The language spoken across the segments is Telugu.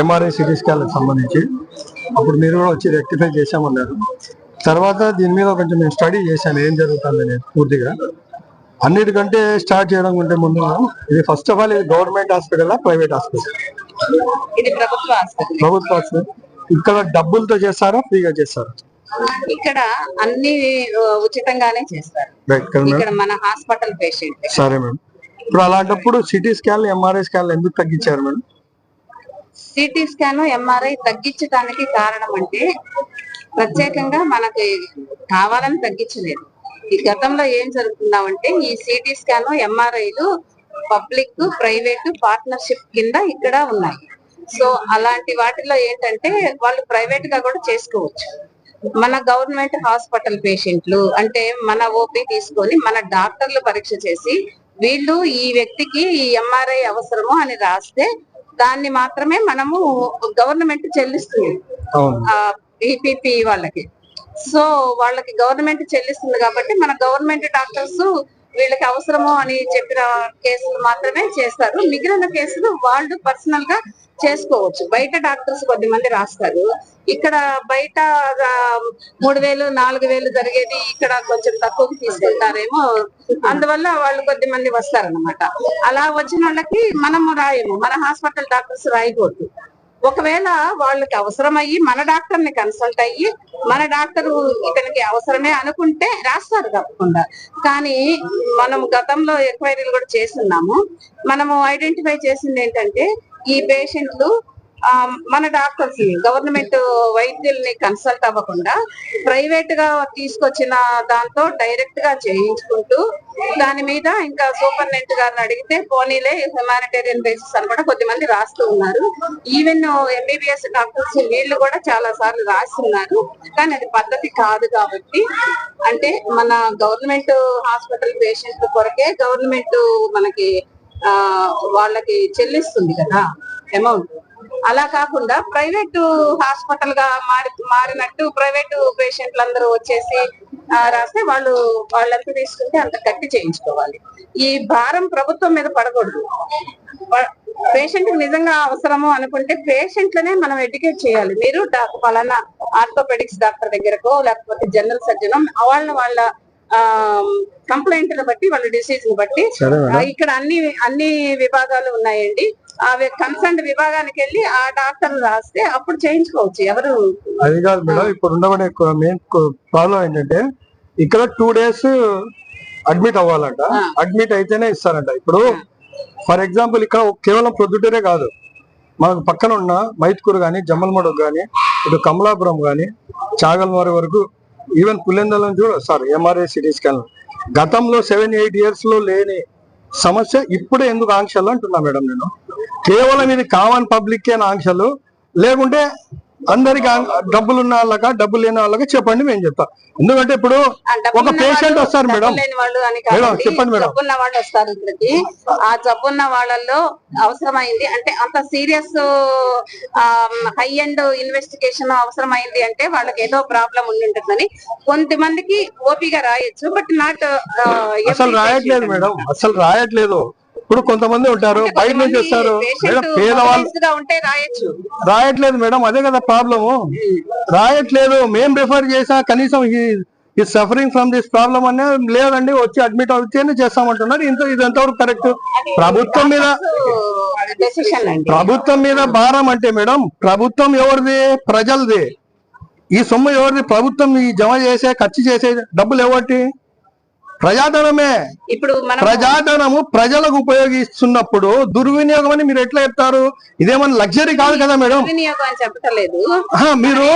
ఎంఆర్ఐ సిటీ స్కాన్ సంబంధించి. అప్పుడు మీరు కూడా వచ్చి రెక్టిఫై చేశామన్నారు. తర్వాత దీని మీద కొంచెం నేను స్టడీ చేశాను ఏం జరుగుతుంది నేను పూర్తిగా. అన్నిటికంటే స్టార్ట్ చేయడం కంటే ముందు ఇది ఫస్ట్ ఆఫ్ ఆల్ ఇది గవర్నమెంట్ హాస్పిటల్ ప్రైవేట్ హాస్పిటల్ ఇది ప్రభుత్వ ఆసుపత్రి. ప్రభుత్వ ఇక్కడ డబ్బులతో చేస్తారా? ఫ్రీగా చేస్తారా? ఇక్కడ అన్ని ఉచితంగానే చేస్తారు. ఇక్కడ మన హాస్పిటల్ పేషెంట్. సరే మేడం. ఇప్పుడు అలాంటప్పుడు సిటీ స్కాన్ ఎంఆర్ఐ స్కాన్ ఎందుకు తగ్గించారు మేడం? సిటీ స్కాన్ ఎంఆర్ఐ తగ్గించడానికి కారణం అంటే ప్రత్యేకంగా మనకి కావాలని తగ్గించలేదు. ఈ గతంలో ఏం జరుగుతున్నామంటే ఈ సిటీ స్కాన్ ఎంఆర్ఐలు పబ్లిక్ ప్రైవేట్ పార్ట్నర్షిప్ కింద ఇక్కడ ఉన్నాయి. సో అలాంటి వాటిలో ఏంటంటే వాళ్ళు ప్రైవేట్గా కూడా చేసుకోవచ్చు. మన గవర్నమెంట్ హాస్పిటల్ పేషెంట్లు అంటే మన ఓపీ తీసుకొని మన డాక్టర్లు పరీక్ష చేసి వీళ్ళు ఈ వ్యక్తికి ఈ ఎంఆర్ఐ అవసరము అని రాస్తే దాన్ని మాత్రమే మనము గవర్నమెంట్ చెల్లిస్తుంది. ఈపీపీ వాళ్ళకి. సో వాళ్ళకి గవర్నమెంట్ చెల్లిస్తుంది కాబట్టి మన గవర్నమెంట్ డాక్టర్స్ వీళ్ళకి అవసరము అని చెప్పిన కేసులు మాత్రమే చేస్తారు. మిగిలిన కేసులు వాళ్ళు పర్సనల్గా చేసుకోవచ్చు. బయట డాక్టర్స్ కొద్ది మంది రాస్తారు. ఇక్కడ బయట మూడు వేలు నాలుగు వేలు జరిగేది ఇక్కడ కొంచెం తక్కువకి తీసుకుంటారేమో అందువల్ల వాళ్ళు కొద్ది మంది వస్తారన్నమాట. అలా వచ్చిన వాళ్ళకి మనము రాయము. మన హాస్పిటల్ డాక్టర్స్ రాయకూడదు. ఒకవేళ వాళ్ళకి అవసరమయ్యి మన డాక్టర్ని కన్సల్ట్ అయ్యి మన డాక్టర్ ఇతనికి అవసరమే అనుకుంటే రాస్తారు తప్పకుండా. కానీ మనం గతంలో ఎంక్వైరీలు కూడా చేస్తున్నాము. మనము ఐడెంటిఫై చేసింది ఏంటంటే ఈ పేషెంట్లు మన డాక్టర్స్ గవర్నమెంట్ వైద్యుల్ని కన్సల్ట్ అవ్వకుండా ప్రైవేట్గా తీసుకొచ్చిన దాంతో డైరెక్ట్గా చేయించుకుంటూ దాని మీద ఇంకా సూపరింటెండెంట్ గారిని అడిగితే పోనీలే హ్యుమానిటేరియన్ బేసిస్ అని కూడా కొద్దిమంది రాస్తూ ఉన్నారు. ఈవెన్ ఎంబీబీఎస్ డాక్టర్స్ వీళ్ళు కూడా చాలా సార్లు రాస్తున్నారు. కానీ అది పద్ధతి కాదు కాబట్టి. అంటే మన గవర్నమెంట్ హాస్పిటల్ పేషెంట్ కొరకే గవర్నమెంట్ మనకి ఆ వాళ్ళకి చెల్లిస్తుంది కదా అమౌంట్. అలా కాకుండా ప్రైవేట్ హాస్పిటల్గా మారి మారినట్టు ప్రైవేట్ పేషెంట్లు అందరూ వచ్చేసి రాస్తే వాళ్ళు వాళ్ళు ఎంత తీసుకుంటే అంత కట్టి చేయించుకోవాలి. ఈ భారం ప్రభుత్వం మీద పడకూడదు. పేషెంట్ నిజంగా అవసరము అనుకుంటే పేషెంట్లనే మనం ఎడ్యుకేట్ చేయాలి. మీరు పలానా ఆర్థోపెడిక్స్ డాక్టర్ దగ్గరకో లేకపోతే జనరల్ సర్జన్ వాళ్ళ వాళ్ళ కంప్లైంట్ బట్టి వాళ్ళ డిసీజ్ని బట్టి ఇక్కడ అన్ని అన్ని విభాగాలు ఉన్నాయండి. ఆ కన్సర్న్ విభాగానికి వెళ్ళి ఆ డాక్టర్ రాస్తే అప్పుడు చేయించుకోవచ్చు. ఎవరు అది కాదు మేడం ఇప్పుడు ఉండబడే మెయిన్ ప్రాబ్లం ఏంటంటే ఇక్కడ టూ డేస్ అడ్మిట్ అవ్వాలంట. అడ్మిట్ అయితేనే ఇస్తారంట. ఇప్పుడు ఫర్ ఎగ్జాంపుల్ ఇక్కడ కేవలం ప్రొద్దుటూరే కాదు. మనకు పక్కన ఉన్న మైత్కూరు కానీ జమ్మలమడుగు కానీ ఇటు కమలాపురం కానీ చాగల్మారి వరకు ఈవెన్ పుల్లెందలం చూడ సారీ ఎంఆర్ఐ సిటీ స్కాన్ గతంలో సెవెన్ ఎయిట్ ఇయర్స్లో లేని సమస్య ఇప్పుడే ఎందుకు ఆంక్షలు అంటున్నా మేడం నేను? కేవలం ఇది కామన్ పబ్లిక్ ఆంక్షలు. లేకుంటే అందరికి డబ్బులు ఉన్న వాళ్ళక డబ్బులు లేని వాళ్ళకి చెప్పండి మేము చెప్తాం. ఎందుకంటే ఇప్పుడు ఒక వాళ్ళు, వస్తారు మేడం. చెప్పండి మేడం. జబ్బున్న వాళ్ళు వస్తారు ఇక్కడికి. ఆ జబ్బున్న వాళ్ళల్లో అవసరమైంది అంటే అంత సీరియస్ హై అండ్ ఇన్వెస్టిగేషన్ అవసరమైంది అంటే వాళ్ళకి ఏదో ప్రాబ్లం ఉండి ఉంటుందని కొంతమందికి ఓపిగా రాయొచ్చు బట్ నాట్ అసలు రాయట్లేదు మేడం. అసలు రాయట్లేదు. ఇప్పుడు కొంతమంది ఉంటారు బయట నుంచి వస్తారు. పేదవాళ్ళు రాయట్లేదు మేడం అదే కదా ప్రాబ్లము. రాయట్లేదు మేం రిఫర్ చేసా కనీసం ఈ సఫరింగ్ ఫ్రమ్ దిస్ ప్రాబ్లం అనే లేదండి వచ్చి అడ్మిట్ అవుతేనే చేస్తామంటున్నారు. ఇంత ఇది ఎంతవరకు కరెక్ట్ ప్రభుత్వం మీద ప్రభుత్వం మీద భారం అంటే మేడం ప్రభుత్వం ఎవరిది? ప్రజలది. ఈ సొమ్ము ఎవరిది? ప్రభుత్వం ఈ జమ చేసే ఖర్చు చేసే డబ్బులు ఎవరికి ప్రజాధనమే ఇప్పుడు మనం ప్రజాధనము ప్రజలకు ఉపయోగిస్తున్నప్పుడు దుర్వినియోగం అని మీరు ఎట్లా చెప్తారు ఇదేమన్నా లగ్జరీ కాదు కదా మేడం ఆహా, మీరు.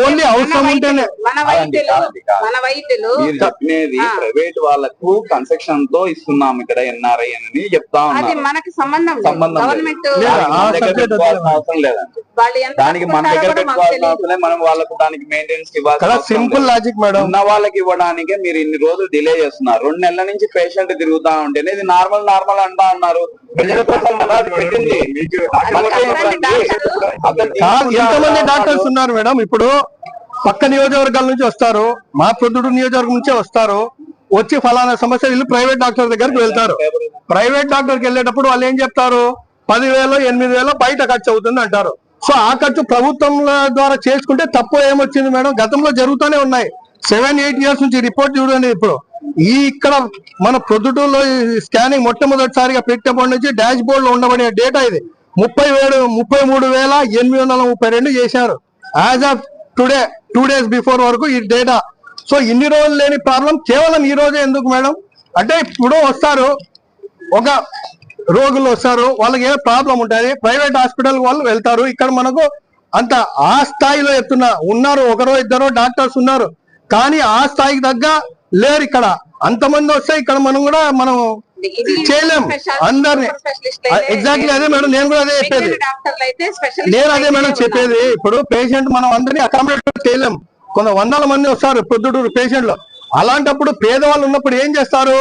ఓన్లీ అవసరం ఉంటేనే మన వైద్యులు మన వైద్యులు మీరు చెప్పినది. ప్రైవేట్ వాళ్ళకు కన్సెక్షన్తో ఇస్తున్నాం ఇక్కడ ఎన్ఆర్ఐ అని చెప్తా అది మనకి సంబంధం లేదు. సంబంధం? అవసరం లేదండి దానికి మన దగ్గర పెట్టుకోవాల్సిన. అవసరం. మనం వాళ్ళకు దానికి మెయింటెనెన్స్ ఇవ్వాలి సింపుల్ లాజిక్ మేడం ఉన్న వాళ్ళకి ఇవ్వడానికే మీరు ఇన్ని రోజులు డిలే చేస్తున్నారు చేస్తున్నారు. రెండు నెలల నుంచి పేషెంట్ తిరుగుతా ఉంటేనే ఇది నార్మల్ నార్మల్ అంటా ఉన్నారు. ప్రజల కోసం పెట్టింది. ఎంతమంది డాక్టర్స్ ఉన్నారు. మేడం. ఇప్పుడు పక్క నియోజకవర్గాల నుంచి వస్తారు. మా ప్రొద్దుడు నియోజకవర్గం నుంచే వస్తారు. వచ్చి ఫలానా సమస్య వీళ్ళు ప్రైవేట్ డాక్టర్ దగ్గరికి వెళ్తారు. ప్రైవేట్ డాక్టర్కి వెళ్ళేటప్పుడు వాళ్ళు ఏం చెప్తారు? పదివేలు ఎనిమిది వేలు బయట ఖర్చు అవుతుంది అంటారు. సో ఆ ఖర్చు ప్రభుత్వం ద్వారా చేసుకుంటే తప్పు ఏమొచ్చింది మేడం? గతంలో జరుగుతూనే ఉన్నాయి. సెవెన్ ఎయిట్ ఇయర్స్ నుంచి రిపోర్ట్ చూడండి ఇప్పుడు. ఈ ఇక్కడ మన ప్రొద్దుటూరులో స్కానింగ్ మొట్టమొదటిసారిగా పెట్టినప్పటి నుంచి డాష్ బోర్డ్లో ఉండబడిన డేటా ఇది. ముప్పై వేలు ముప్పై మూడు వేల ఎనిమిది వందల ముప్పై రెండు చేశారు. As of today two days before వరకు ఈ డేటా. సో ఇన్ని రోజులు లేని ప్రాబ్లం కేవలం ఈ రోజే ఎందుకు మేడం? అంటే ఇప్పుడు వస్తారు ఒక రోగులు వస్తారు వాళ్ళకి ఏదో ప్రాబ్లం ఉంటుంది ప్రైవేట్ హాస్పిటల్ వాళ్ళు వెళ్తారు. ఇక్కడ మనకు అంత ఆ స్థాయిలో ఎత్తున్న ఉన్నారు ఒకరో ఇద్దరో డాక్టర్స్ ఉన్నారు. కానీ ఆ స్థాయికి తగ్గ లేరు ఇక్కడ. అంతమంది వస్తే ఇక్కడ మనం కూడా మనం చేయలేం. అందరిని ఎగ్జాక్ట్లీ అదే మేడం నేను కూడా అదే చెప్పేది. నేను అదే మేడం చెప్పేది. ఇప్పుడు పేషెంట్ మనం అందరినీ అకామిడేట్ చేయలేం. కొంత వందల మంది వస్తారు పొద్దుటూరు పేషెంట్లు అలాంటప్పుడు పేదవాళ్ళు ఉన్నప్పుడు ఏం చేస్తారు?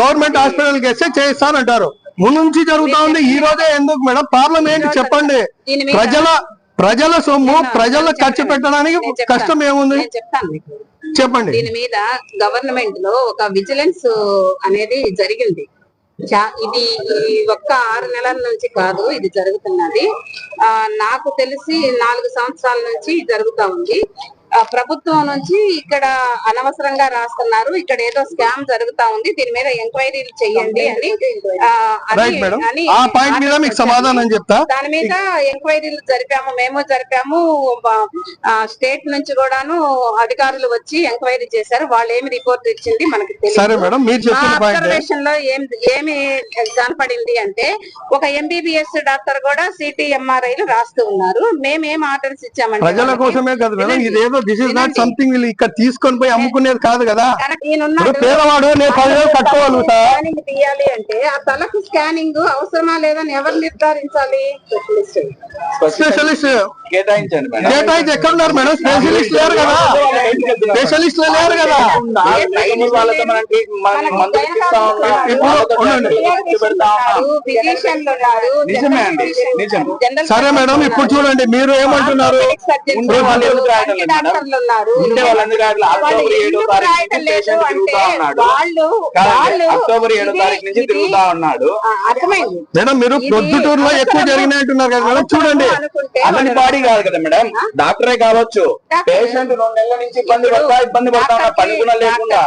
గవర్నమెంట్ హాస్పిటల్కి వేస్తే చేయిస్తానంటారు. ముందు నుంచి జరుగుతా ఉంది. ఈ రోజే ఎందుకు మేడం? ప్రాబ్లం ఏంటి చెప్పండి. ప్రజల ప్రజల సొమ్ము ప్రజల ఖర్చు పెట్టడానికి. కష్టం ఏముంది? చెప్తాను మీకు. చెప్పండి. దీని మీద గవర్నమెంట్లో ఒక విజిలెన్స్ అనేది జరిగింది. ఇది ఈ ఒక్క ఆరు నెలల నుంచి కాదు ఇది జరుగుతున్నది. ఆ నాకు తెలిసి నాలుగు సంవత్సరాల నుంచి జరుగుతా ఉంది. ప్రభుత్వం నుంచి ఇక్కడ అనవసరంగా రాస్తున్నారు. ఇక్కడ ఏదో స్కామ్ జరుగుతా ఉంది. దీని మీద ఎంక్వైరీలు చేయండి అని సమాధానం చెప్తా. దాని మీద ఎంక్వైరీలు జరిపాము. మేము జరిపాము. స్టేట్ నుంచి కూడాను అధికారులు వచ్చి ఎంక్వైరీ చేశారు. వాళ్ళు ఏమి రిపోర్ట్ ఇచ్చింది మనకి తెలియదు. అబ్జర్వేషన్లో ఏమి కనపడింది అంటే ఒక ఎంబీబీఎస్ డాక్టర్ కూడా సిటీఎంఆర్ఐలు రాస్తూ ఉన్నారు. మేమేం ఆర్డర్స్ ఇచ్చామంటే ప్రజల కోసమే కదా ఇదేదో దిస్ ఇస్ నాట్. సంథింగ్ వీళ్ళు ఇక్కడ తీసుకొని పోయి అమ్ముకునేది కాదు కదా. పేదవాడు నేను పదివేలు కట్టుకోగలుగుతా స్కానింగ్ తీయాలి అంటే ఆ తలకు స్కానింగ్ అవసరమా లేదని ఎవరు నిర్ధారించాలి? స్పెషలిస్ట్ కేటాయించండి అయితే ఎక్కడ ఉన్నారు మేడం? స్పెషలిస్ట్ లేరు కదా. స్పెషలిస్ట్ లేరు కదా. సరే. మేడం ఇప్పుడు చూడండి మీరు ఏమంటున్నారు? మేడం? ఉండే వాళ్ళందరూ అక్టోబర్ ఏడో తారీఖు పేషెంట్ తిరుగుతా ఉన్నాడు. అక్టోబర్ ఏడో తారీఖు నుంచి తిరుగుతా ఉన్నాడు. మీరు ప్రొద్దుటూరులో ఎక్కువ జరిగినాయి అంటున్నారు కదా మేడం చూడండి. అతని బాడీ కాదు కదా మేడం డాక్టరే కావచ్చు. పేషెంట్ రెండు నెలల నుంచి ఇబ్బంది పడతా ఇబ్బంది పడతా ఉన్నా డాక్టర్కి- పని కూడా లేకుండా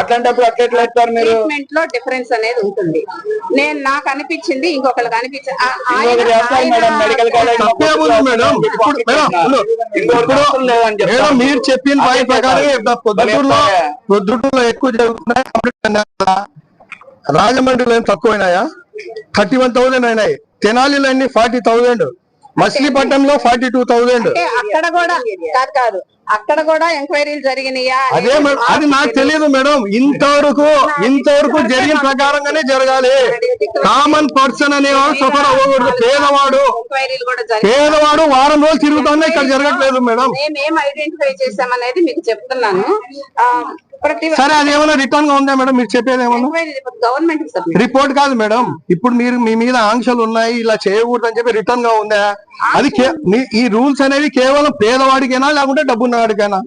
అట్లాంటప్పుడు అట్లా ఎట్లా ఎత్తారు మీరు? ట్రీట్మెంట్లో డిఫరెన్స్ అనేది ఉంటుంది. నేను నాకు అనిపించింది ఇంకొకరికి అనిపించింది మేడం మెడికల్ కాలేజ్ మేడం. ఇప్పుడు లేదని మేడం మీరు చెప్పిన పాయింట్ ప్రకారం పొద్దుటూరులో పొద్దుటూరులో ఎక్కువ జరుగుతున్నాయి కంప్లీట్? రాజమండ్రిలో ఏం తక్కువైనాయా? థర్టీ వన్ థౌసండ్ అయినాయి. తెనాలిలో అన్ని ఫార్టీ థౌసండ్ మచిలీపట్నంలో ఫార్టీ టూ థౌసండ్ అక్కడ కూడా కాదు కాదు. అక్కడ కూడా ఎంక్వైరీలు జరిగినాయా? అదే మేడం అది నాకు తెలియదు మేడం. ఇంతవరకు ఇంతవరకు జరిగిన ప్రకారంగానే జరగాలి. కామన్ పర్సన్ అనేవాడు సఫర్ అవ్వకూడదు. పేదవాడు ఎంక్వైరీలు కూడా జరిగాయి పేదవాడు వారం రోజులు తిరుగుతున్నా ఇక్కడ జరగట్లేదు మేడం. మేమేం ఐడెంటిఫై చేసామనేది మీకు చెప్తున్నాను. సరే అది ఏమైనా రిటర్న్గా ఉందా మేడం? మీరు చెప్పేది ఏమన్నా? గవర్నమెంట్ రిపోర్ట్ కాదు మేడం. ఇప్పుడు మీరు మీ మీద ఆంక్షలు ఉన్నాయి ఇలా చేయకూడదు అని చెప్పి రిటర్న్గా ఉందా? అది ఈ రూల్స్ అనేవి కేవలం పేదవాడికైనా లేకుంటే డబ్బున్నవాడికైనా?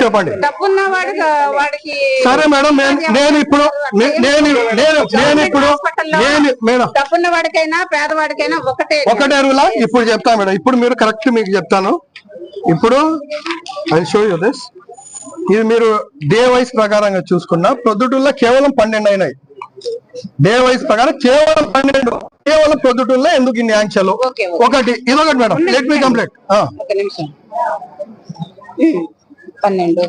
చెప్పండి. డబ్బున్న వాడికి వాడికి సరే మేడం నేను- ఇప్పుడు నేను నేను నేను ఇప్పుడు నేను మేడం. డబ్బున్న వాడికైనా పేదవాడికైనా ఒకటే. ఒకటే అరువులా ఇప్పుడు చెప్తా మేడం. ఇప్పుడు మీరు కరెక్ట్ మీకు చెప్తాను. ఇప్పుడు ఐ షో యూ దిస్ ఇది మీరు డే వైస్ ప్రకారంగా చూసుకున్నా ప్రొద్దుటూరులో కేవలం పన్నెండు అయినాయి. డే వైస్ ప్రకారం కేవలం పన్నెండు కేవలం ప్రొద్దుటూరులో ఎందుకు ఇన్ని ఆంక్షలు. ఒకటి ఇదొకటి మేడం. లెట్ మీ కంప్లీట్ పన్నెండు.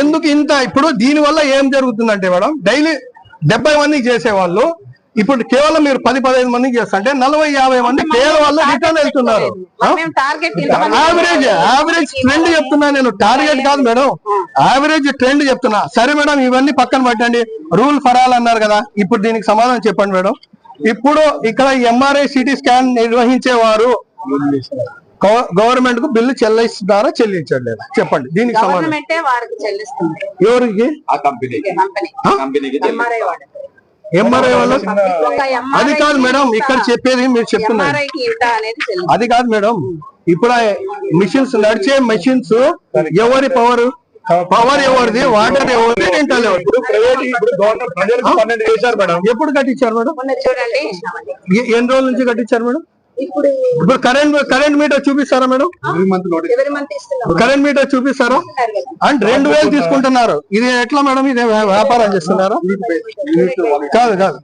ఎందుకు ఇంత ఇప్పుడు దీని వల్ల ఏం జరుగుతుందంటే మేడం డైలీ డెబ్బై మందికి చేసేవాళ్ళు ఇప్పుడు కేవలం మీరు పది పదహైదు మందికి చేస్తుంటే నలభై యాభై మంది పేదవాళ్ళు రిటర్న్ వెళ్తున్నారు. యావరేజ్ యావరేజ్ ట్రెండ్ చెప్తున్నా నేను. టార్గెట్ కాదు మేడం. యావరేజ్ ట్రెండ్ చెప్తున్నా. సరే మేడం ఇవన్నీ పక్కన పెట్టండి. రూల్ ఫరాల్ అన్నారు కదా. ఇప్పుడు దీనికి సమాధానం చెప్పండి మేడం. ఇప్పుడు ఇక్కడ ఎంఆర్ఐ సిటీ స్కాన్ నిర్వహించేవారు గవర్నమెంట్కు బిల్లు చెల్లిస్తున్నారా చెల్లించట్లేదా? చెప్పండి. దీనికి సమాధానం. ఎవరికి? ఎంఆర్ఐ వాళ్ళు అది కాదు మేడం ఇక్కడ చెప్పేది మీరు చెప్తున్నారు. అది కాదు మేడం ఇప్పుడు మిషన్స్ నడిచే మెషిన్స్ ఎవరి పవర్? పవర్ ఎవరిది? వాటర్ ఎవరిది? రెంటల్ ఎవరిది? ప్రైవేట్ ఇప్పుడు గవర్నమెంట్ ప్రజలకు పన్నెండు చేశారు మేడం. ఎప్పుడు కట్టించారు మేడం? ఎన్ని రోజుల నుంచి కట్టించారు మేడం? ఇప్పుడు ఇప్పుడు కరెంట్ కరెంట్ మీటర్ చూపిస్తారా మేడం? ఎవరి మంత్ ఇస్తున్నాం. కరెంట్ మీటర్ చూపిస్తారా? అండ్ రెండు వేలు తీసుకుంటున్నారు. ఇది ఎట్లా మేడం? ఇది వ్యా- వ్యాపారం చేస్తున్నారా? కాదు కాదు.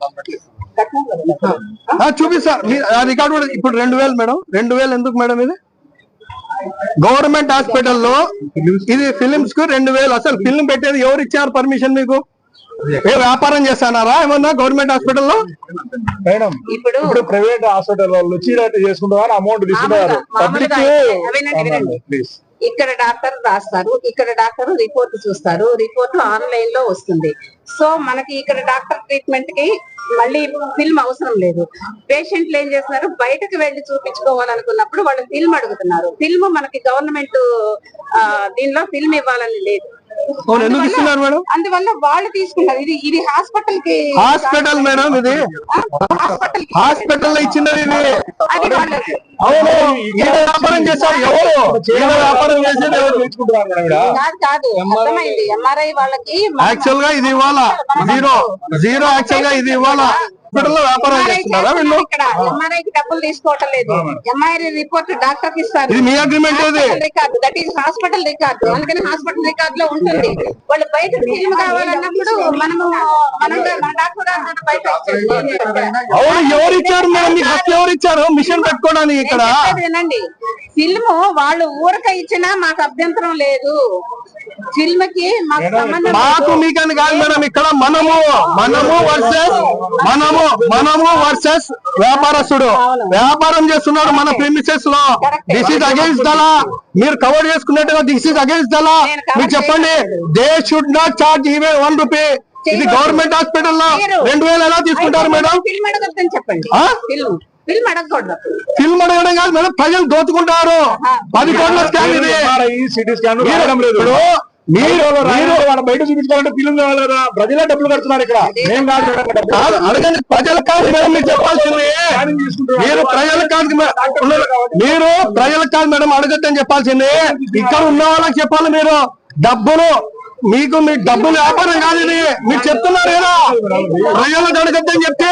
ఆ, చూపిస్తారు మీ- ఆ రికార్డు కూడా ఇప్పుడు రెండు వేలు మేడం. రెండు వేలు ఎందుకు మేడం ఇది? గవర్నమెంట్ హాస్పిటల్లో ఇది ఫిలిమ్స్కు రెండు వేలు. అసలు ఫిల్మ్ పెట్టేది ఎవరు ఇచ్చారు పర్మిషన్ మీకు? ఏ వ్యాపారం చేస్తున్నారా ఏమన్నా గవర్నమెంట్ హాస్పిటల్లో? మేడం ఇప్పుడు ఇప్పుడు ప్రైవేట్ హాస్పిటల్ వాళ్ళు చీరాటి చేసుకుంటారు అమౌంట్ తీసుకుంటారు మామూలుగా- పబ్లిక్. ప్లీజ్ ఇక్కడ డాక్టర్ రాస్తారు ఇక్కడ డాక్టర్ రిపోర్ట్ చూస్తారు రిపోర్ట్ ఆన్లైన్లో వస్తుంది. సో మనకి ఇక్కడ డాక్టర్ ట్రీట్మెంట్కి మళ్ళీ ఫిల్మ్ అవసరం లేదు. పేషెంట్లు ఏం చేస్తున్నారు? బయటకు వెళ్ళి చూపించుకోవాలనుకున్నప్పుడు వాళ్ళు ఫిల్మ్ అడుగుతున్నారు. ఫిల్మ్ మనకి గవర్నమెంట్ దీనిలో ఫిల్మ్ ఇవ్వాలని లేదు. ఎందుకు ఇస్తున్నారు మేడం? అందువల్ల వాళ్ళు తీసుకుంటారు. ఇది ఇది హాస్పిటల్కి హాస్పిటల్ మేడం ఇది. హాస్పిటల్లో ఇచ్చినది ఇది. అవును ఈయన వ్యాపారం చేశారు ఎవరు? ఈయన వ్యాపారం చేసేది ఎవరు. కాదు కాదు. అర్థమైంది. ఎంఆర్ఐ వాళ్ళకి యాక్చువల్గా ఇది ఇవ్వాలా? జీరో జీరో యాక్చువల్గా ఇది ఇవ్వాలా? వ్యాపారం చేస్తున్నారా వీళ్ళు? ఇక్కడ. డబ్బులు తీసుకోవటం లేదు. ఎంఆర్ఐ రిపోర్ట్ డాక్టర్కి ఇస్తారు. ఇది మీ అగ్రిమెంట్ ఇది record that is hospital record అందుకని హాస్పిటల్ రికార్డు లో ఉంటుంది. వాళ్ళు బయట ఫిల్మ్ కావాలన్నప్పుడు మనము మనం మన డాక్టర్ గారు కూడా బయట ఇచ్చేది. అవును ఎవరు ఇచ్చారు మేడం? మీకు హక్కు ఎవరు ఇచ్చారు మిషన్ పెట్టుకోవడానికి ఇక్కడ? వినండి. ఫిల్మ్ వాళ్ళు ఊరక ఇచ్చినా మాకు అభ్యంతరం లేదు. ఫిల్మ్కి మాకు సంబంధం మాకు. మీకని కాదు మేడం ఇక్కడ మనము మనము వర్సెస్ మనము మనము వర్సెస్ వ్యాపారస్తుడు. వ్యాపారం చేస్తున్నాడు మన ప్రిమిసెస్లో. This is against the law మీరు కవర్ చేసుకున్నట్టుగా దిస్ ఇస్ అగేన్స్ట్ దలా మీరు చెప్పండి they should not charge even one rupee ఇది గవర్నమెంట్ హాస్పిటల్లో రెండు వేలు ఎలా తీసుకుంటారు మేడం? ఫిల్మ్ చెప్పండి. అడగకూడదు. అడగడం కాదు మేడం ప్రజలు దోచుకుంటారు. పది కోట్ల స్కామ్ ఇది. సిటీ స్కాన్ మీరు బయట కావాలి కదా. ప్రజలే డబ్బులు కడుతున్నారు ఇక్కడ. మేము కాదు. అడగండి. ప్రజలకు కాదు మేడం మీరు చెప్పాల్సింది. మీరు కాదు మీరు కాదు మేడం అడగద్దని చెప్పాల్సింది. ఇక్కడ ఉన్న వాళ్ళకి చెప్పాలి మీరు. డబ్బులు మీకు మీ డబ్బులు వ్యాపారం కాదు ఇది. మీరు చెప్తున్నారు కదా. ప్రజలకు అడగద్దని చెప్తే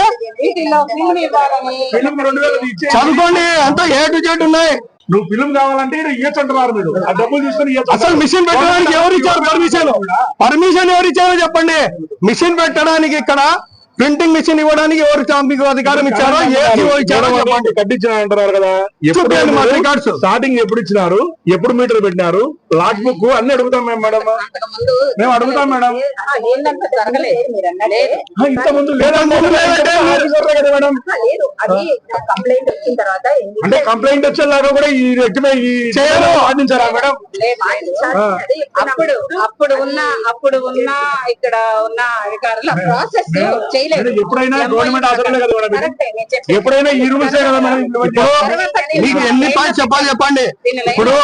చదువుకోండి. అంతా ఏ టు జెడ్ ఉన్నాయి. నువ్వు ఫిల్మ్ కావాలంటే ఇయ్యొచ్చు అంటున్నారు మీరు. ఆ డబ్బులు తీసుకొని అసలు మిషన్ పెట్టడానికి ఎవరు ఇచ్చారు పర్మిషన్ పర్మిషన్ ఎవరు ఇచ్చారో చెప్పండి. మిషన్ పెట్టడానికి ఇక్కడ ప్రింటింగ్ మిషన్ ఇవ్వడానికి ఎవరు చా- మీకు అధికారం ఇచ్చారో ఏ జీవో ఇచ్చారో చెప్పండి. కట్టించిన అంటున్నారు కదా. ఎప్పుడు. స్టార్టింగ్ ఎప్పుడు ఇచ్చినారు? ఎప్పుడు మీటర్ పెట్టినారు? లాస్ట్ బుక్ అన్ని అడుగుతాం మేము మేడం. మేము అడుగుతాం మేడం. ఇంత ముందు అంటే కంప్లైంట్ వచ్చేలాగా కూడా ఈ రెక్టిఫై. సాధించారా మేడం? అప్పుడు అప్పుడు ఉన్న అప్పుడు ఉన్న ఇక్కడ ఉన్న అధికారులు ప్రాసెస్ చేయలేదు. ఎప్పుడైనా గవర్నమెంట్ ఈ రూల్సే? మీకు ఎన్ని పాయింట్స్ చెప్పాలి చెప్పండి. ఇప్పుడు.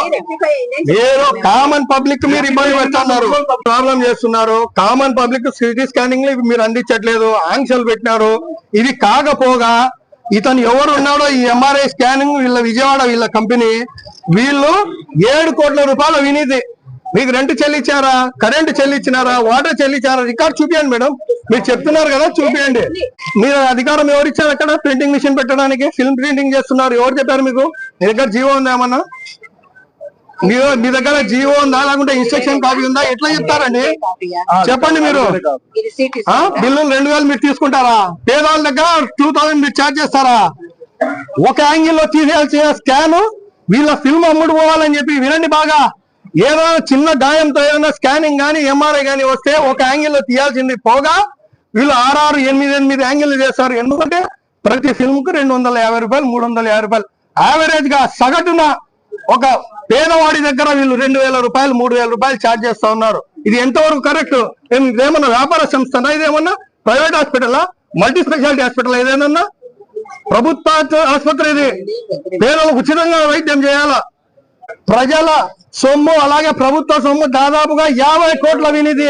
మీరు కామన్ పబ్లిక్ మీరు ఇబ్బంది పెడుతున్నారు. ప్రాబ్లం చేస్తున్నారు. కామన్ పబ్లిక్ సిటీ స్కానింగ్ మీరు అందించట్లేదు. ఆంక్షలు పెట్టినారు. ఇది కాకపోగా ఇతను ఎవరు ఉన్నాడో ఈ ఎంఆర్ఐ స్కానింగ్ వీళ్ళ విజయవాడ వీళ్ళ కంపెనీ వీళ్ళు ఏడు కోట్ల రూపాయల వినీతి మీకు రెంట్ చెల్లించారా? కరెంట్ చెల్లించినారా? వాటర్ చెల్లించారా? రికార్డ్ చూపించండి మేడం. మీరు చెప్తున్నారు కదా చూపించండి మీరు అధికారం ఎవరు ఇచ్చారు అక్కడ? ప్రింటింగ్ మిషన్ పెట్టడానికి? ఫిల్మ్ ప్రింటింగ్ చేస్తున్నారు. ఎవరు చెప్పారు మీకు? మీ దగ్గర జీవో ఉందా ఏమన్నా? మీ మీ దగ్గర జీవో ఉందా? లేకుంటే ఇన్స్ట్రక్షన్ కాపీ ఉందా? ఎట్లా చెప్తారండి? చెప్పండి మీరు. బిల్లులు రెండు వేలు మీరు తీసుకుంటారా? పేదవాళ్ళ దగ్గర టూ థౌసండ్ మీరు ఛార్జ్ చేస్తారా? ఒక యాంగిల్లో తీసేయాల్సిన స్కాన్ వీళ్ళ ఫిల్మ్ అమ్ముడు పోవాలని చెప్పి వినండి బాగా. ఏదైనా చిన్న గాయంతో ఏదైనా స్కానింగ్ కానీ ఎంఆర్ఐ కానీ వస్తే ఒక యాంగిల్లో తీయాల్సింది పోగా వీళ్ళు ఆరారు ఎనిమిది ఎనిమిది యాంగిల్ చేస్తారు. ఎందుకంటే ప్రతి ఫిల్మ్కు రెండు వందల యాభై రూపాయలు మూడు వందల యాభై రూపాయలు. యావరేజ్గా సగటున ఒక పేదవాడి దగ్గర వీళ్ళు రెండు వేల రూపాయలు మూడు వేల రూపాయలు ఛార్జ్ చేస్తా ఉన్నారు. ఇది ఎంతవరకు కరెక్ట్ ఇదేమన్నా వ్యాపార సంస్థనా? ఇదేమన్నా ప్రైవేట్ హాస్పిటలా మల్టీ స్పెషాలిటీ హాస్పిటల్ ఏదేనన్నా ప్రభుత్వ ఆసుపత్రి ఇది. పేదలకు ఉచితంగా వైద్యం చేయాలా? ప్రజల సొమ్ము అలాగే ప్రభుత్వ సొమ్ము దాదాపుగా యాభై కోట్ల వినిది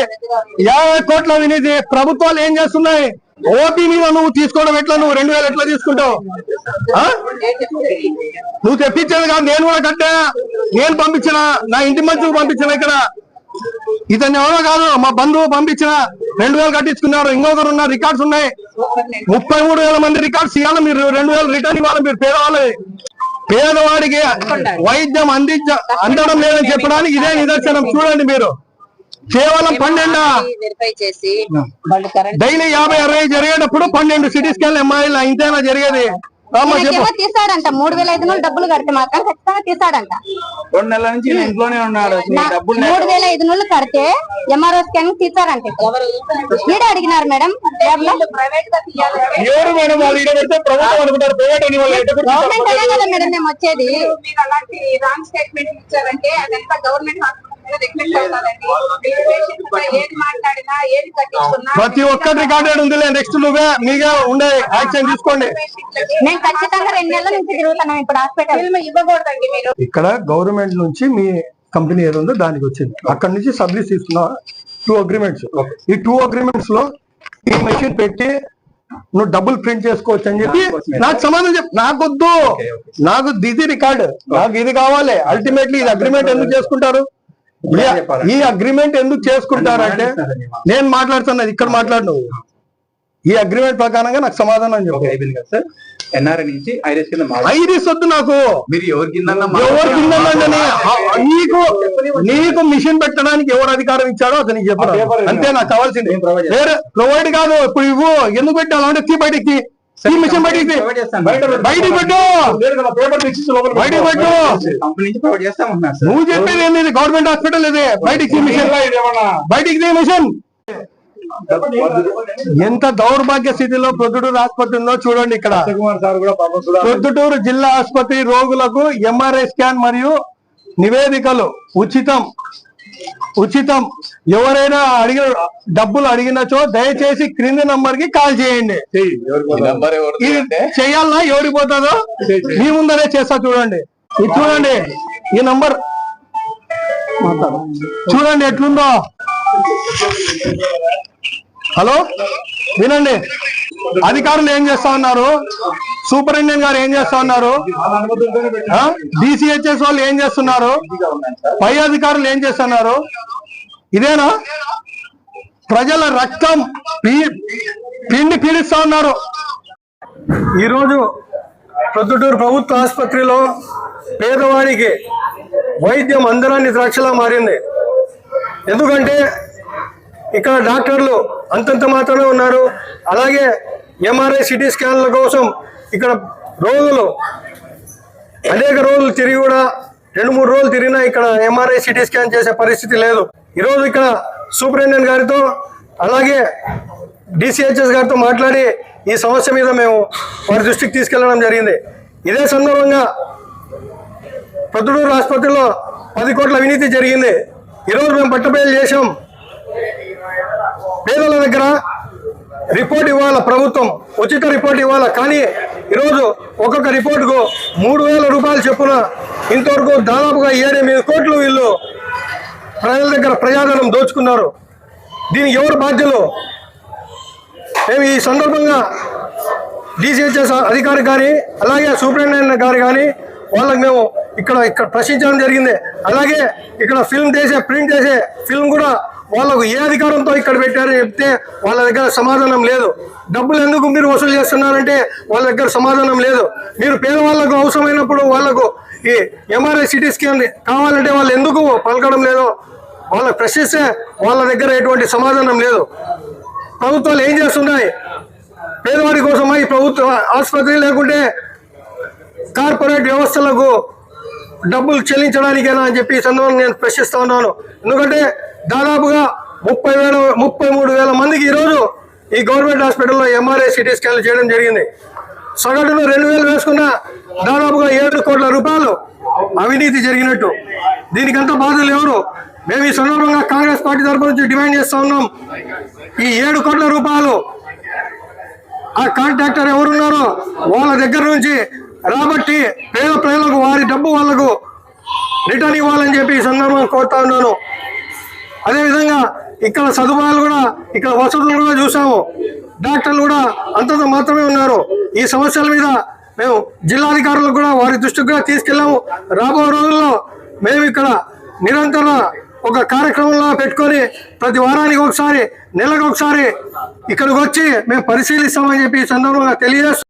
యాభై కోట్ల వినిది ప్రభుత్వాలు ఏం చేస్తున్నాయి? ఓపీ మీద నువ్వు తీసుకోవడం ఎట్లా? నువ్వు రెండు వేలు ఎట్లా తీసుకుంటావు? నువ్వు తెప్పించేది కాదు. నేను కూడా కట్టా నేను పంపించిన. నా ఇంటి మధ్యకు పంపించిన ఇక్కడ. ఇతను ఎవరో కాదు. మా బంధువు పంపించిన. రెండు వేలు కట్టించుకున్నారు. ఇంకొకరు ఉన్న రికార్డ్స్ ఉన్నాయి. ముప్పై మూడు వేల మంది రికార్డ్స్ ఇవ్వాలి. మీరు రెండు వేలు రిటర్న్ ఇవ్వాలి. మీరు పేదవాళ్ళు పేదవాడికి వైద్యం అందించ అందడం లేదని చెప్పడానికి ఇదే నిదర్శనం. చూడండి మీరు. కేవలం పన్నెండు? డైలీ యాభై అరవై జరిగేటప్పుడు పన్నెండు సిటీ స్కాన్ ఎంఐలు ఇంతేనా జరిగేది? తీసాడంట. మూడు వేల ఐదు వందలు డబ్బులు కడితే మాత్రం ఖచ్చితంగా తీసాడంట. రెండు నెలల నుంచి ఇంట్లోనే ఉన్నాడు. మూడు వేల ఐదు వందలు కడితే ఎంఆర్ఓ స్కాన్ తీసాడంట ఈడ అడిగినారు మేడం. గవర్నమెంట్ అనే కదా మేడం మేము వచ్చేది. మీరు మీరు అలాంటి రాంగ్ స్టేట్మెంట్ ఇచ్చారంటే అదంతా గవర్నమెంట్ ప్రతి ఒక్కటి రికార్డెడ్ ఉందిలే. నెక్స్ట్ నువ్వే మీగా ఉండే యాక్షన్ తీసుకోండి. మేము ఖచ్చితంగా రెండు నెలల నుంచి తిరుగుతున్నాం ఇప్పుడు హాస్పిటల్ ఇవ్వకూడదండి మీరు. ఇక్కడ గవర్నమెంట్ నుంచి మీ కంపెనీ ఏది ఉందో దానికి వచ్చింది. అక్కడ నుంచి సబ్లీస్ తీసుకున్న టూ అగ్రిమెంట్స్ ఈ టూ అగ్రిమెంట్స్లో ఈ మెషిన్ పెట్టి నువ్వు డబ్బులు ప్రింట్ చేసుకోవచ్చు అని చెప్పి నాకు సమాధానం చెప్పు. నాకొద్దు. నాకు ఇది రికార్డ్ నాకు ఇది కావాలి. అల్టిమేట్లీ ఇది అగ్రిమెంట్ ఎందుకు చేసుకుంటారు? ఈ- అగ్రిమెంట్ ఎందుకు చేసుకుంటారంటే నేను మాట్లాడుతున్నది ఇక్కడ మాట్లాడు ఈ అగ్రిమెంట్ ప్రకారంగా నాకు సమాధానం చెప్పు. కదా సార్. ఎన్ఆర్ఐ నుంచి ఐరిస్ కింద ఐరిస్ వద్దు నాకు. మీరు ఎవరి కింద ఎవరు కిందండి నీకు నీకు మిషన్ పెట్టడానికి ఎవరు అధికారం ఇచ్చాడో అతనికి చెప్పారు. అంతే నాకు కావాల్సింది. ప్రొవైడ్ కాదు ఇప్పుడు ఇవ్వు. ఎందుకు పెట్టాలంటే తీ బయటికి మిషన్ బయటికి. బయటికి పెట్టు. బయటికి పెట్టు. నువ్వు చెప్పేది ఏంది? ఇది. గవర్నమెంట్ హాస్పిటల్ ఇది బయటికి మిషన్ బయటికి మిషన్. ఎంత దౌర్భాగ్య స్థితిలో ప్రొద్దుటూరు ఆసుపత్రి ఉందో చూడండి ఇక్కడ. ప్రొద్దుటూరు జిల్లా ఆసుపత్రి రోగులకు ఎంఆర్ఐ స్కాన్ మరియు నివేదికలు ఉచితం. ఉచితం. ఎవరైనా అడిగిన డబ్బులు అడిగినచో దయచేసి క్రింది నంబర్కి కాల్ చేయండి. చెయ్యి, ఎవరికి ఈ నంబర్ ఎవరిది ఇది అంటే? చేయాలన్నా ఎవరికి పోతుందో మీ ముందరే చేస్తా చూడండి. ఇది చూడండి ఈ నంబర్ చూడండి ఎట్లుందో. హలో? వినండి. అధికారులు ఏం చేస్తా ఉన్నారు? సూపరింటెండెంట్ గారు ఏం చేస్తా ఉన్నారు? డిసిహెచ్ఎస్ వాళ్ళు ఏం చేస్తున్నారు? పై అధికారులు ఏం చేస్తున్నారు? ఇదేనా? ప్రజల రక్తం పిండి పీడిస్తా ఉన్నారు. ఈరోజు ప్రొద్దుటూరు ప్రభుత్వ ఆసుపత్రిలో పేదవాడికి వైద్యం అందరాన్ని ద్రాక్షలా మారింది. ఎందుకంటే ఇక్కడ డాక్టర్లు అంతంత మాత్రమే ఉన్నారు. అలాగే ఎంఆర్ఐ సిటీ స్కాన్ల కోసం ఇక్కడ రోగులు అనేక రోజులు తిరిగి కూడా రెండు మూడు రోజులు తిరిగినా ఇక్కడ ఎంఆర్ఐ సిటీ స్కాన్ చేసే పరిస్థితి లేదు. ఈరోజు ఇక్కడ సూపరింటెండెంట్ గారితో అలాగే డిసిహెచ్ఎస్ గారితో మాట్లాడి ఈ సమస్య మీద మేము వారి దృష్టికి తీసుకెళ్ళడం జరిగింది. ఇదే సందర్భంగా ప్రొద్దుడూరు ఆసుపత్రిలో పది కోట్ల అవినీతి జరిగింది. ఈరోజు మేము పట్టబయలు చేశాం. పేదల దగ్గర రిపోర్ట్ ఇవ్వాల ప్రభుత్వం ఉచిత రిపోర్ట్ ఇవ్వాల. కానీ ఈరోజు ఒక్కొక్క రిపోర్టుకు మూడు వేల రూపాయలు చెప్పున ఇంతవరకు దాదాపుగా ఏడెనిమిది కోట్లు వీళ్ళు ప్రజల దగ్గర ప్రజాధనం దోచుకున్నారు. దీనికి ఎవరు బాధ్యులు? మేము ఈ సందర్భంగా డీసీహెచ్ఎస్ అధికారి కానీ అలాగే సూపరింటెండెంట్ గారు కానీ వాళ్ళకి మేము ఇక్కడ ఇక్కడ ప్రశ్నించడం జరిగింది. అలాగే ఇక్కడ ఫిల్మ్ చేసే ప్రింట్ చేసే ఫిల్మ్ కూడా వాళ్ళకు ఏ అధికారంతో ఇక్కడ పెట్టారని చెప్తే వాళ్ళ దగ్గర సమాధానం లేదు. డబ్బులు ఎందుకు మీరు వసూలు చేస్తున్నారంటే వాళ్ళ దగ్గర సమాధానం లేదు. మీరు పేదవాళ్ళకు అవసరమైనప్పుడు వాళ్ళకు ఈ ఎంఆర్ఐ సిటీ స్కాన్ కావాలంటే వాళ్ళు ఎందుకు పలకడం లేదు? వాళ్ళకి ప్రశ్నిస్తే వాళ్ళ దగ్గర ఎటువంటి సమాధానం లేదు. ప్రభుత్వాలు ఏం చేస్తున్నాయి? పేదవాడి కోసమా ఈ ప్రభుత్వ ఆసుపత్రి లేకుంటే కార్పొరేట్ వ్యవస్థలకు డబ్బులు చెల్లించడానికేనా అని చెప్పి ఈ సందర్భంగా నేను ప్రశ్నిస్తా ఉన్నాను. ఎందుకంటే దాదాపుగా ముప్పై వేల ముప్పై మూడు వేల మందికి ఈరోజు ఈ గవర్నమెంట్ హాస్పిటల్లో ఎంఆర్ఐ సిటీ స్కాన్లు చేయడం జరిగింది. సగటును రెండు వేలు వేసుకున్న దాదాపుగా ఏడు కోట్ల రూపాయలు అవినీతి జరిగినట్టు. దీనికంత బాధలు ఎవరు? మేము ఈ సందర్భంగా కాంగ్రెస్ పార్టీ తరపు నుంచి డిమాండ్ చేస్తూ ఉన్నాం. ఈ ఏడు కోట్ల రూపాయలు ఆ కాంట్రాక్టర్ ఎవరున్నారో వాళ్ళ దగ్గర నుంచి రాబట్టి పేద ప్రజలకు వారి డబ్బు వాళ్ళకు రిటర్న్ ఇవ్వాలని చెప్పి ఈ సందర్భంగా కోరుతా ఉన్నాను. అదేవిధంగా ఇక్కడ సదుపాయాలు కూడా ఇక్కడ వసతులు కూడా చూసాము డాక్టర్లు కూడా అంతంత మాత్రమే ఉన్నారు. ఈ సమస్యల మీద మేము జిల్లాధికారులకు కూడా వారి దృష్టికి కూడా తీసుకెళ్ళాము. రాబో రోజుల్లో మేము ఇక్కడ నిరంతర ఒక కార్యక్రమంలో పెట్టుకొని ప్రతి వారానికి ఒకసారి నెలకు ఒకసారి ఇక్కడికి వచ్చి మేము పరిశీలిస్తామని చెప్పి సందర్భంగా తెలియజేస్తాం